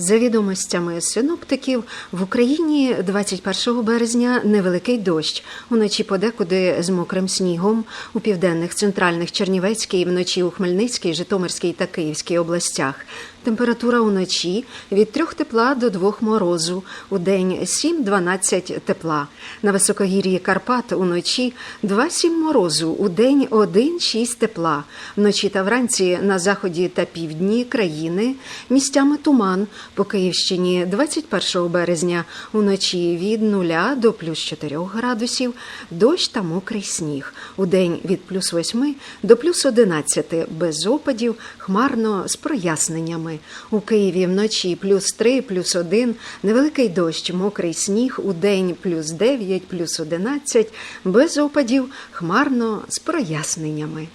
За відомостями синоптиків, в Україні 21 березня невеликий дощ. Уночі подекуди з мокрим снігом. У південних, центральних Чернівецькій, вночі у Хмельницькій, Житомирській та Київській областях. Температура уночі від 3 тепла до 2 морозу, у день 7-12 тепла. На високогір'ї Карпат уночі 2-7 морозу, у день 1-6 тепла. Вночі та вранці на заході та півдні країни місцями туман. По Київщині 21 березня уночі від 0 до плюс 4 градусів, дощ та мокрий сніг. У день від плюс 8 до плюс 11 без опадів, хмарно з проясненнями. У Києві вночі плюс 3, плюс 1, невеликий дощ, мокрий сніг, у день плюс 9, плюс 11, без опадів, хмарно з проясненнями.